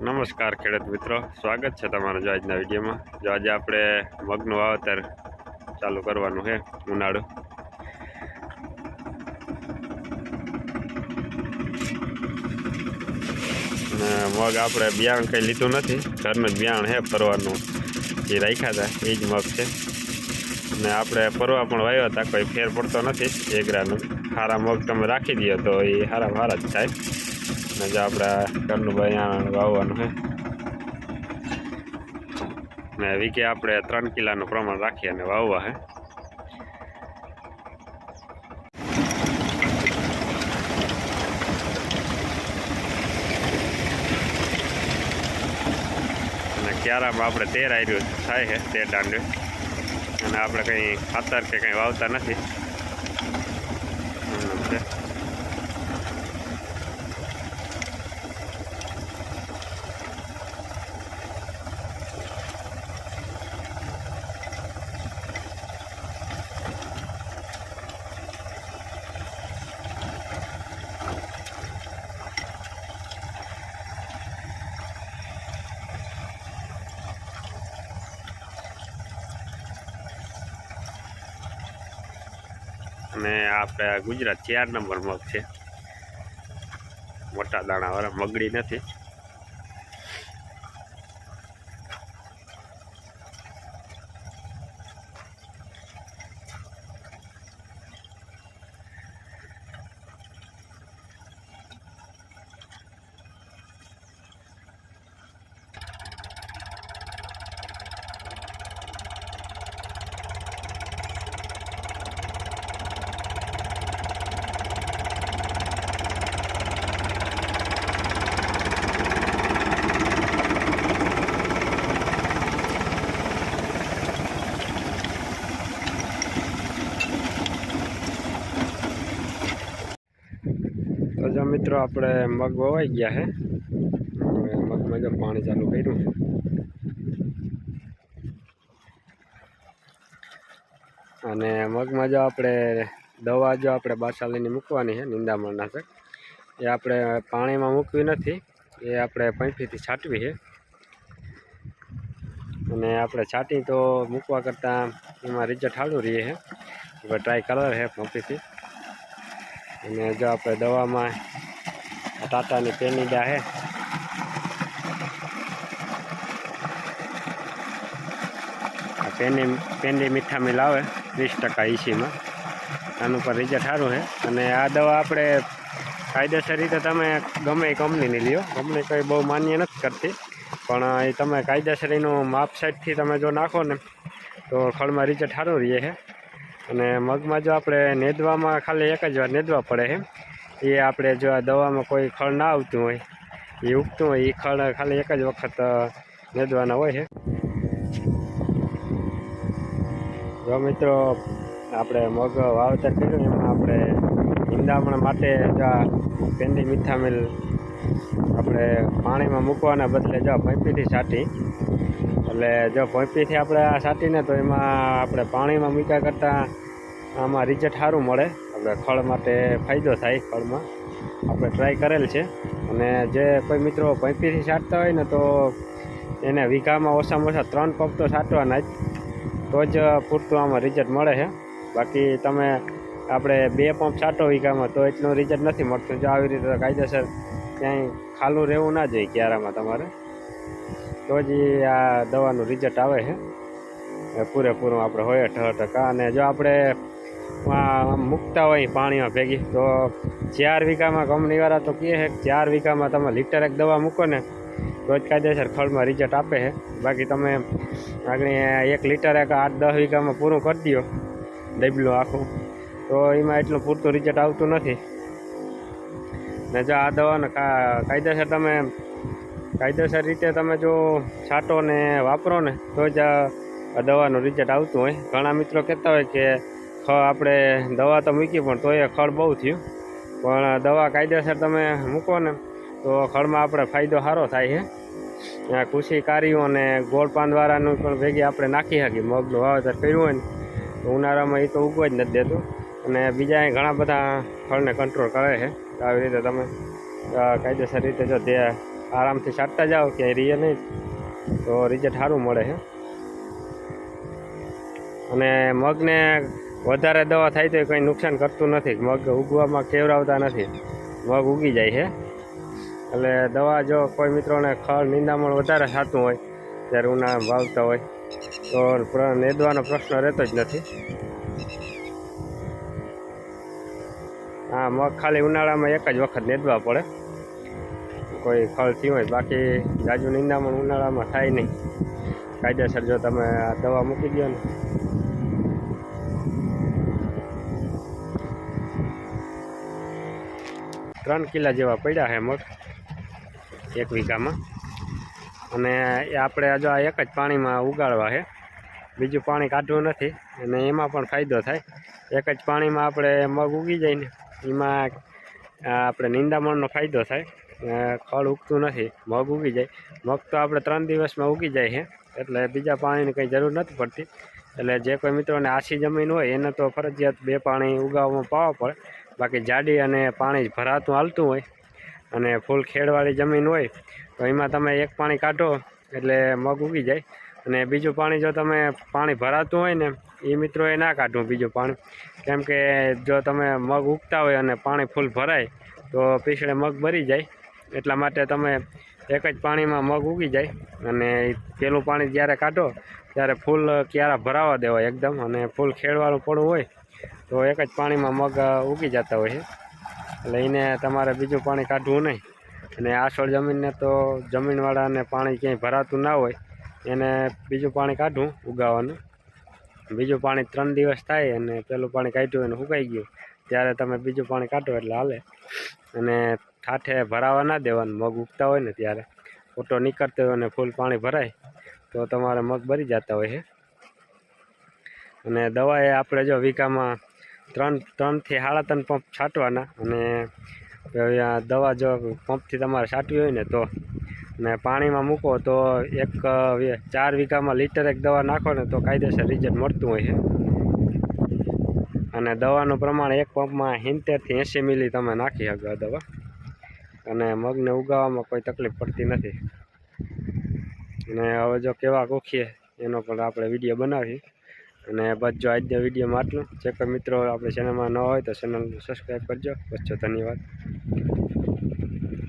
નમસ્કાર ખેડૂત મિત્રો. સ્વાગત છે તમારું જો આજના વિડીયોમાં. જો આજે આપણે મગનું વાવતર ચાલુ કરવાનું છે, ઉનાળું. મગ આપણે બિયારણ કંઈ લીધું નથી. ઘરનું જ બિયારણ છે, ફરવાનું એ રાખ્યા હતા એ જ મગ છે. અને આપણે ફરવા પણ વાવ્યા હતા, કોઈ ફેર પડતો નથી. એગરાનું સારા મગ તમે રાખી દો તો એ સારા સારા જ થાય. જો આપણે ઘરનું બિયારણ વાવવાનું છે ને વીકે આપણે ત્રણ કિલાનું પ્રમાણ રાખી અને વાવવા છે અને ક્યારામાં આપણે તેર આવ્યું થાય છે તેર દાંડ્યું. અને આપણે કંઈ ખાતર કે કંઈ વાવતા નથી એમનેમ છે અને આપણે ગુજરાત ચાર નંબર મગ છે. મોટા દાણાવાળા મગડી નથી. તો મિત્રો આપણે મગ વવાઈ ગયા હવે મગમાં જો પાણી ચાલુ કર્યું. અને મગમાં જો આપણે દવા જો આપણે બાસાલીની મૂકવાની છે. નિંદામણનાશક એ આપણે પાણીમાં મૂકવી નથી. એ આપણે પંપીથી છાંટવી છે અને આપણે છાંટી તો મૂકવા કરતાં એમાં રિઝલ્ટ સારું રહીએ છે ટ્રાય કલર છે પંપીથી અને જો આપણે દવામાં ટાટાની પેની છે આ પેની પેન્ડી મીઠા મિલ આવે વીસ ટકા ઈસીમાં. આનું પર રિઝલ્ટ સારું છે અને આ દવા આપણે કાયદેસર રીતે તમે ગમે એ કંપનીની લ્યો. કંપની કંઈ બહુ માન્ય નથી કરતી. પણ એ તમે કાયદેસર એનું માપ સાઈડથી તમે જો નાખો ને, તો ખળમાં રિઝલ્ટ સારું રહે છે અને મગમાં જો આપણે નેદવામાં ખાલી એક જ વાર નેદવા પડે છે, એ આપણે જો આ દવામાં કોઈ ખળ ના આવતું હોય, એ ઉગતું હોય, એ ખળ ખાલી એક જ વખત નેદવાના હોય છે. જો મિત્રો, આપણે મગ વાવેતર કર્યું, એમાં આપણે ઈંડામણ માટે જો આ પેંડી મીઠા મિલ આપણે પાણીમાં મૂકવાના બદલે જો પંપીથી છાંટી એટલે જો પંપીથી આપણે આ છાંટીને તો એમાં આપણે પાણીમાં મૂક્યા કરતાં આમાં રિઝલ્ટ સારું મળે. આપણે ખળ માટે ફાયદો થાય ખળમાં. આપણે ટ્રાય કરેલ છે. અને જે કોઈ મિત્રો પંપીથી છાંટતા હોય ને તો એને વીઘામાં ઓછામાં ઓછા ત્રણ પગ તો છાંટવાના જ. તો જ પૂરતું આમાં રિઝલ્ટ મળે છે. બાકી તમે આપણે બે પંપ છાંટો વીઘામાં તો એટલું રિઝલ્ટ નથી મળતું. જો આવી રીતે કાયદેસર ક્યાંય ખાલું રહેવું ના જોઈએ ક્યારામાં તમારે. તો જ આ દવાનું રિઝલ્ટ આવે છે. એ પૂરેપૂરું આપણે હોય અઢાર ટકા. અને જો આપણે મૂકતા હોય પાણીમાં ભેગી, તો ચાર વીઘામાં કંપનીવાળા તો કહે છે ચાર વીઘામાં તમે લીટર એક દવા મૂકો ને, તો જ કાયદેસર ખળમાં રિઝલ્ટ આપે છે. બાકી તમે આગળ એક લીટર એક આઠ દસ વીઘામાં પૂરું કરી દો, ડબલું આખું. તો એમાં એટલું પૂરતું રિઝલ્ટ આવતું નથી. ને જો આ દવાનો કાયદેસર તમે કાયદેસર રીતે તમે જો છાંટો ને વાપરો ને, તો જ આ દવાનું રિઝલ્ટ આવતું હોય. ઘણા મિત્રો કહેતા હોય કે ખ આપણે દવા તો મૂકી, પણ તોય ખળ બહુ થયું. પણ દવા કાયદેસર તમે મૂકો ને, તો ખળમાં આપણે ફાયદો સારો થાય છે. આ કૃષિ કાર્યો અને ગોળ પાંદવાળાનું પણ ભેગી આપણે નાખી શકીએ. મગનું વાવેતર કર્યું હોય ને, તો ઉનાળામાં એ તો ઉગવા જ નથી દેતું. અને બીજા ઘણા બધા ફળને કંટ્રોલ કરે છે. આવી રીતે તમે કાયદેસર રીતે જો તે આરામથી છાંટતા જાઓ કે રીએ નહીં. તો રિઝલ્ટ સારું મળે છે અને મગને વધારે દવા થાય તો કંઈ નુકસાન કરતું નથી. મગ ઉગવામાં કેવરાવતા નથી. મગ ઉગી જાય છે એટલે દવા જો કોઈ મિત્રોને ખળ, નિંદામણ વધારે થતું હોય, ત્યારે ઉનાળામાં વાવતા હોય, તો નેદવાનો પ્રશ્ન રહેતો જ નથી. હા, મગ ખાલી ઉનાળામાં એક જ વખત નેદવા પડે. કોઈ ફળ થયું હોય, બાકી જાજુ નિંદામણ ઉનાળામાં થાય નહીં. કાયદેસર જો તમે આ દવા મૂકી દો ને. ત્રણ કિલા જેવા પડ્યા છે મગ, એક વીઘામાં. અને એ આપણે જો આ એક જ પાણીમાં ઉગાડવા છે બીજું પાણી કાઢવું નથી, અને એમાં પણ ફાયદો થાય. એક જ પાણીમાં આપણે મગ ઉગી જાય ને, એમાં આપણે નિંદામણનો ફાયદો થાય. ખડ ઉગતું નથી, મગ ઉગી જાય. મગ તો આપણે ત્રણ દિવસમાં ઉગી જાય છે એટલે બીજા પાણીની કંઈ જરૂર નથી પડતી. એટલે જે કોઈ મિત્રોને આછી જમીન હોય, એને તો ફરજિયાત બે પાણી ઉગાવવામાં પાવા પડે. બાકી જાડી અને પાણી ભરાતું હાલતું હોય અને ફૂલ ખેડવાળી જમીન હોય, તો એમાં તમે એક પાણી કાઢો એટલે મગ ઉગી જાય. અને બીજું પાણી જો તમે પાણી ભરાતું હોય ને, એ મિત્રોએ ના કાઢવું બીજું પાણી. કેમ કે જો તમે મગ ઉગતા હોય અને પાણી ફૂલ ભરાય, તો પીછળે મગ ભરી જાય. એટલા માટે તમે એક જ પાણીમાં મગ ઉગી જાય અને પેલું પાણી જ્યારે કાઢો, ત્યારે ફૂલ ક્યારા ભરાવા દેવાય એકદમ અને ફૂલ ખેડવાનું પડવું હોય તો એક જ પાણીમાં મગ ઉગી જતા હોય છે. એટલે એને તમારે બીજું પાણી કાઢવું નહીં. અને આસળ જમીનને તો જમીનવાળાને પાણી ક્યાંય ભરાતું ના હોય, એને બીજું પાણી કાઢવું ઉગાવવાનું બીજું પાણી ત્રણ દિવસ થાય અને પેલું પાણી કાઢ્યું અને સુકાઈ ગયું, ત્યારે તમે બીજું પાણી કાઢો એટલે હાલે. અને ઠાઠે ભરાવા ના દેવાનું. મગ ઉગતા હોય ને ત્યારે ફોટો નીકળતો હોય અને ફૂલ પાણી ભરાય, તો તમારે મગ ભરી જતા હોય છે અને દવા એ આપણે જો વીઘામાં ત્રણ ત્રણથી સાડા ત્રણ પંપ છાંટવાના અને દવા જો પંપથી તમારે છાંટવી હોય ને તો ને પાણીમાં મૂકો તો એક ચાર વીઘામાં લીટર એક દવા નાખો ને તો કાયદેસર રિઝલ્ટ મળતું હોય છે અને દવાનું પ્રમાણ એક પંપમાં સિત્તેરથી એંસી મિલી તમે નાખી શકો દવા. અને મગને ઉગાવવામાં કોઈ તકલીફ પડતી નથી. અને હવે જો કેવા ગોખીએ, એનો પણ આપણે વીડિયો બનાવીએ અને બસ જો આજના વિડીયોમાં આટલું. જે કોઈ મિત્રો આપણે ચેનલમાં ન હોય તો ચેનલ સબસ્ક્રાઈબ કરજો. બસ ધન્યવાદ.